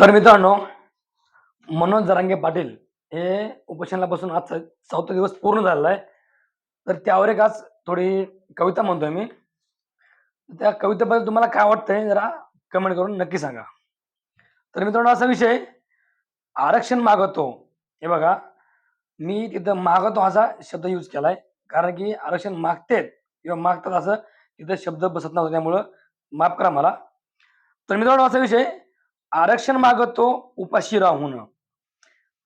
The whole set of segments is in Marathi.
तर मित्रांनो मनोज जरांगे पाटील हे उपोषणाला बसून आज चौथा दिवस पूर्ण झालेला आहे. तर त्यावर एक आज थोडी कविता म्हणतोय मी. त्या कवितेबद्दल तुम्हाला काय वाटतंय जरा कमेंट करून नक्की सांगा. तर मित्रांनो असा विषय आरक्षण मागवतो. हे बघा मी तिथं मागवतो असा शब्द यूज केलाय. कारण की आरक्षण मागतेत किंवा मागतात असं तिथं शब्द बसत नव्हतं. त्यामुळं माफ करा मला. तर मित्रांनो असा विषय आरक्षण मागतो उपाशी राहून.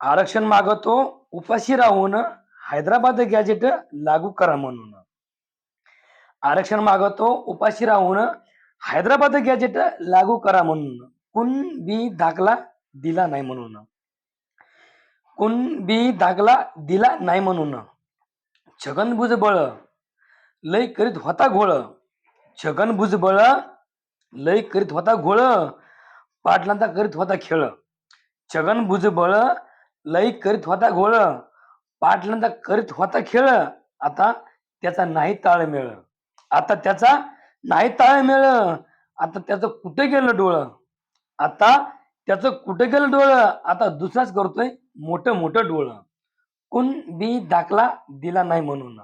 आरक्षण मागतो उपाशी राहून हैदराबाद गॅजेट लागू करा म्हणून. आरक्षण मागतो उपाशी राहून हैदराबाद गॅजेट लागू करा म्हणून. कुण बी दाखला दिला नाही म्हणून. कुण बी दाखला दिला नाही म्हणून. छगन भुजबळ लय करीत होता घोळ. छगन भुजबळ लय करीत होता घोळ. पाटलांचा करीत होता खेळ. छगन भुजबळ लई करीत होता घोळ. पाटलांचा करीत होता खेळ. आता त्याचा नाही ताळमेळ आता त्याचा नाही ताळमेळ आता त्याचं कुठे गेलं डोळं? आता त्याचं कुठे गेलं डोळं? आता दुसराच करतोय मोठं मोठं डोळं. कोण बी दाखला दिला नाही म्हणून.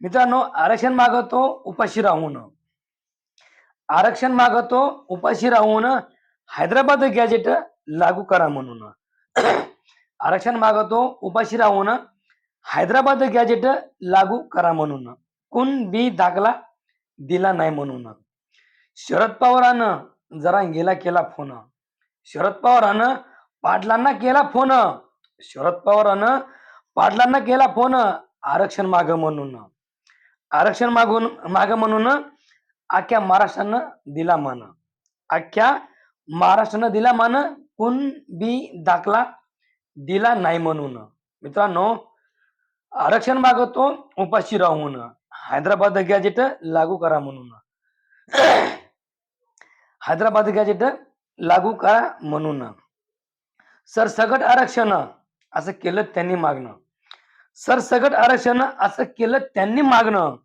मित्रांनो आरक्षण मागवतो उपाशी राहून. आरक्षण मागवतो उपाशी राहून हैदराबाद गॅजेट लागू करा म्हणून. आरक्षण मागवतो उपाशी राहून हैदराबाद गॅजेट लागू करा म्हणून. कोण बी दाखला दिला नाही म्हणून. शरद पवारानं जरा गेला केला फोन. शरद पवारानं पाटलांना केला फोन. शरद पवारानं पाटलांना केला फोन. आरक्षण माग म्हणून. आरक्षण मागून माग म्हणून आख्या महाराष्ट्रानं दिला मान. अख्ख्या महाराष्ट्रानं दिला मान कोण बी दाखला दिला नाही म्हणून. मित्रांनो आरक्षण मागवतो उपाशी राहून. हैदराबाद गॅजेट लागू करा म्हणून. हैदराबाद गॅजेट लागू करा म्हणून. सरसगट आरक्षण असं केलं त्यांनी मागणं. सरसगट आरक्षण असं केलं त्यांनी मागणं.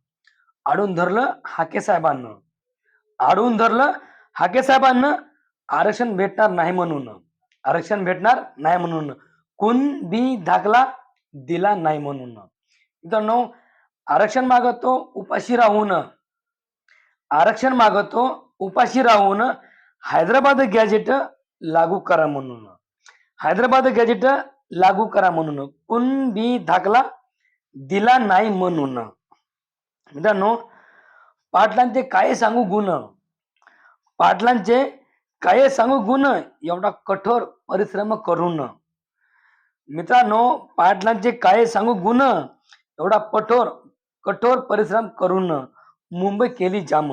आडून धरलं हाके साहेबांना. आडून धरलं हाके साहेबांना आरक्षण भेटणार नाही म्हणून. आरक्षण भेटणार नाही म्हणून. कुणबी दाखला दिला नाही म्हणून. मित्रांनो आरक्षण मागवतो उपाशी राहून. आरक्षण मागवतो उपाशी राहून हैदराबाद गॅजेट लागू करा म्हणून. हैदराबाद गॅजेट लागू करा म्हणून. कुणबी दाखला दिला नाही म्हणून. मित्रांनो पाटलांचे काय सांगू गुण? पाटलांचे काय सांगू गुण एवढा कठोर परिश्रम करून. मित्रांनो पाटलांचे काय सांगू गुण एवढा कठोर कठोर परिश्रम करून मुंबई केली जाम.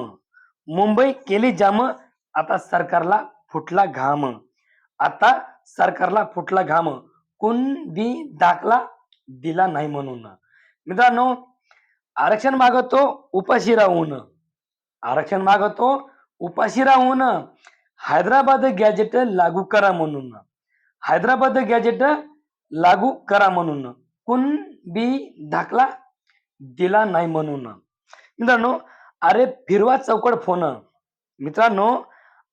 मुंबई केली जाम आता सरकारला फुटला घाम. आता सरकारला फुटला घाम. कोण बी दाखला दिला नाही म्हणून. मित्रांनो आरक्षण मागवतो उपाशी राहून. आरक्षण मागवतो उपाशी राहून. हैदराबाद गॅजेट लागू करा म्हणून. हैदराबाद गॅजेट लागू करा म्हणून. कोण बी दाखला दिला नाही म्हणून. मित्रांनो अरे फिरवा चौकड फोन. मित्रांनो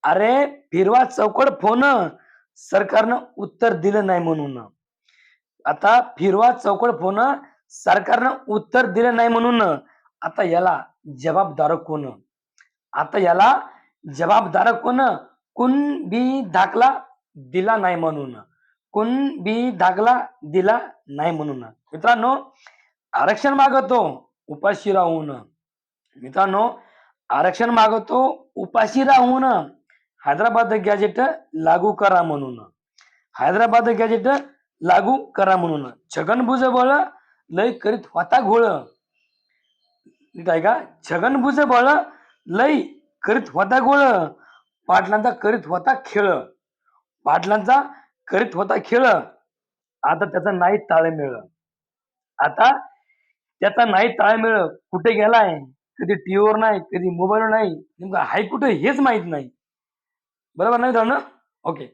अरे फिरवा चौकड फोन सरकारनं उत्तर दिलं नाही म्हणून. आता फिरवा चौकड फोन सरकारनं उत्तर दिलं नाही म्हणून. आता याला जबाबदार कोण? आता याला जबाबदार कोण? कोण बी दाखला दिला नाही म्हणून. कोण बी दाखला दिला नाही म्हणून. मित्रांनो आरक्षण मागवतो उपाशी राहून. मित्रांनो आरक्षण मागवतो उपाशी राहून. हैदराबाद गॅजेट लागू करा म्हणून. हैदराबाद गॅजेट लागू करा म्हणून. छगन भुजबळ लय करीत होता घोळ. नीट आहे का छगन भुजबळ लय करीत होता घोळ. पाटलांचा करीत होता खेळ. पाटलांचा करीत होता खेळ. आता त्याचा नाही ताळमेळ. आता त्याचा नाही ताळमेळ कुठे गेलाय? कधी टीव्हीवर नाही कधी मोबाईलवर नाही. नेमकं हाय कुठे हेच माहीत नाही. बरोबर नाही मित्रांनो? ओके.